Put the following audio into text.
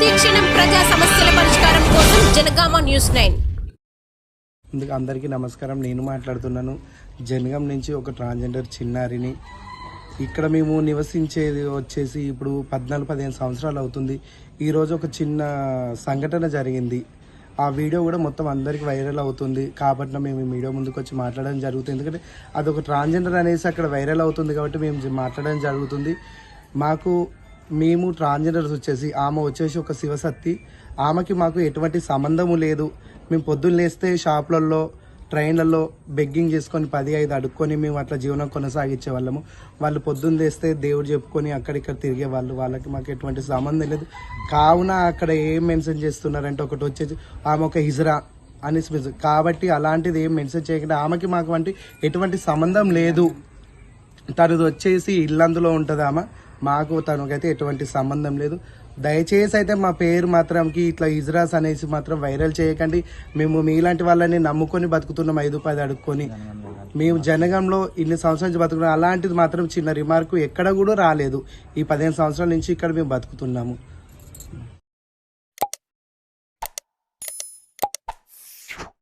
ప్రతిక్షణం ప్రజా సమస్యల పరిష్కారం కోసం జనగామ న్యూస్ నైన్. అందరికీ నమస్కారం. నేను మాట్లాడుతున్నాను జనగం నుంచి ఒక ట్రాన్స్జెండర్ చిన్నారిని. ఇక్కడ మేము నివసించేది వచ్చేసి ఇప్పుడు పద్నాలుగు పదిహేను సంవత్సరాలు అవుతుంది. ఈరోజు ఒక చిన్న సంఘటన జరిగింది. ఆ వీడియో కూడా మొత్తం అందరికి వైరల్ అవుతుంది. కాబట్టి మేము ఈ వీడియో ముందుకు వచ్చి మాట్లాడడం జరుగుతుంది. ఎందుకంటే అదొక ట్రాన్స్జెండర్ అనేసి అక్కడ వైరల్ అవుతుంది కాబట్టి మేము మాట్లాడడం జరుగుతుంది. మాకు మేము ట్రాన్స్జెండర్స్ వచ్చేసి ఆమె వచ్చేసి ఒక శివశక్తి. ఆమెకి మాకు ఎటువంటి సంబంధము లేదు. మేము పొద్దున్న లేస్తే షాపులలో ట్రైన్లలో బెగ్గింగ్ చేసుకొని పది ఐదు అడుక్కొని మేము అట్లా జీవనం కొనసాగించే వాళ్ళము. వాళ్ళు పొద్దున్న లేస్తే దేవుడు చెప్పుకొని అక్కడిక్కడ తిరిగే వాళ్ళు. వాళ్ళకి మాకు ఎటువంటి సంబంధం లేదు. కావున అక్కడ ఏం మెన్షన్ చేస్తున్నారంటే ఒకటి వచ్చేసి ఆమె ఒక హిజరా అని కాబట్టి అలాంటిది ఏం మెన్షన్ చేయకుండా ఆమెకి మాకు వంటి ఎటువంటి సంబంధం లేదు. తనది వచ్చేసి ఇల్లందులో ఉంటుంది ఆమె. మాకు తనకైతే ఎటువంటి సంబంధం లేదు. దయచేసి అయితే మా పేరు మాత్రంకి ఇట్లా ఇజ్రాస్ అనేసి మాత్రం వైరల్ చేయకండి. మేము మీలాంటి వాళ్ళని నమ్ముకొని బతుకుతున్నాం ఐదు పది అడుక్కొని. మేము జనగంలో ఇన్ని సంవత్సరాల నుంచి బతుకున్నాం అలాంటిది మాత్రం చిన్న రిమార్కు ఎక్కడ కూడా రాలేదు. ఈ పదిహేను సంవత్సరాల నుంచి ఇక్కడ మేము బతుకుతున్నాము.